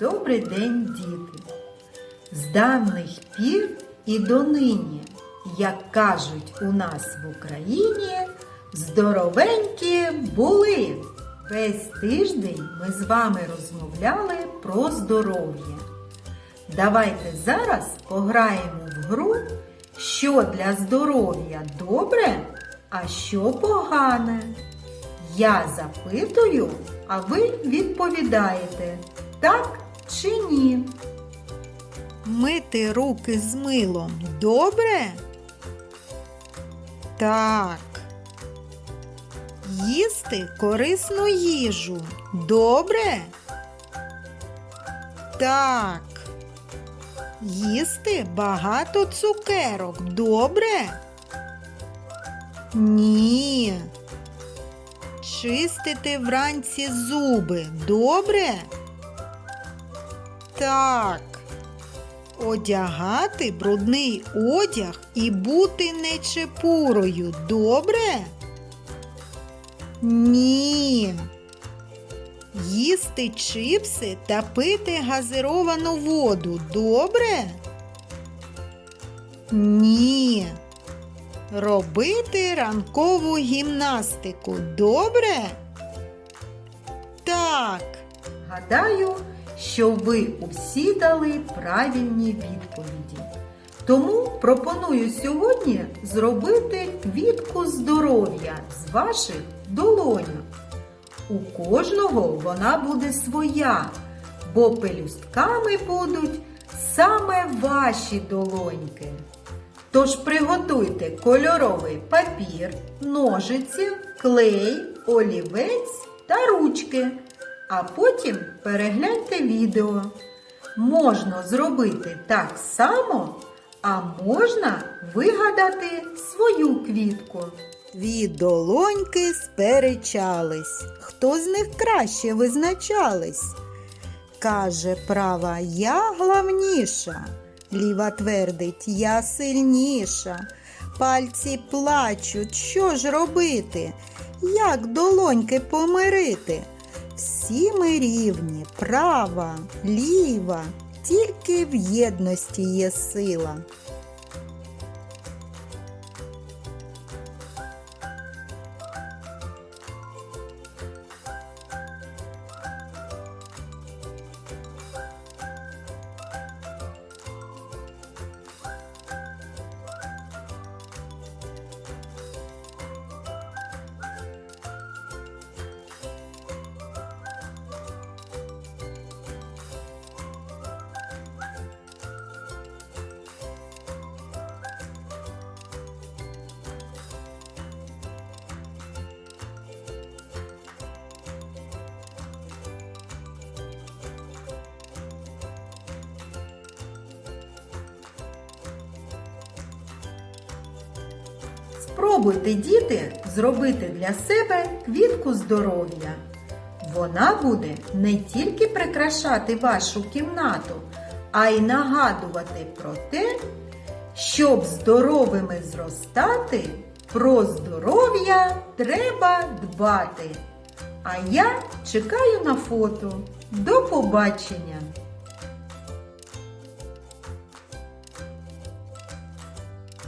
Добрий день, діти! З давних пір і донині, як кажуть у нас в Україні, здоровенькі були. Весь тиждень ми з вами розмовляли про здоров'я. Давайте зараз пограємо в гру, що для здоров'я добре, а що погане. Я запитую, а ви відповідаєте так чи ні. Мити руки з милом добре? Так. Їсти корисну їжу добре? Так. Їсти багато цукерок добре? Ні. Чистити вранці зуби добре? Так. Одягати брудний одяг і бути нечепурою добре? Ні. Їсти чипси та пити газировану воду добре? Ні. Робити ранкову гімнастику добре? Так. Гадаю, що ви усі дали правильні відповіді. Тому пропоную сьогодні зробити квітку здоров'я з ваших долоньок. У кожного вона буде своя, бо пелюстками будуть саме ваші долоньки. Тож приготуйте кольоровий папір, ножиці, клей, олівець та ручки, а потім перегляньте відео. Можна зробити так само, а можна вигадати свою квітку. Дві долоньки сперечались. Хто з них краще визначались? Каже права, я главніша. Ліва твердить, я сильніша. Пальці плачуть, що ж робити? Як долоньки помирити? Всі ми рівні, права, ліва, тільки в єдності є сила. Спробуйте, діти, зробити для себе квітку здоров'я. Вона буде не тільки прикрашати вашу кімнату, а й нагадувати про те, щоб здоровими зростати, про здоров'я треба дбати. А я чекаю на фото. До побачення!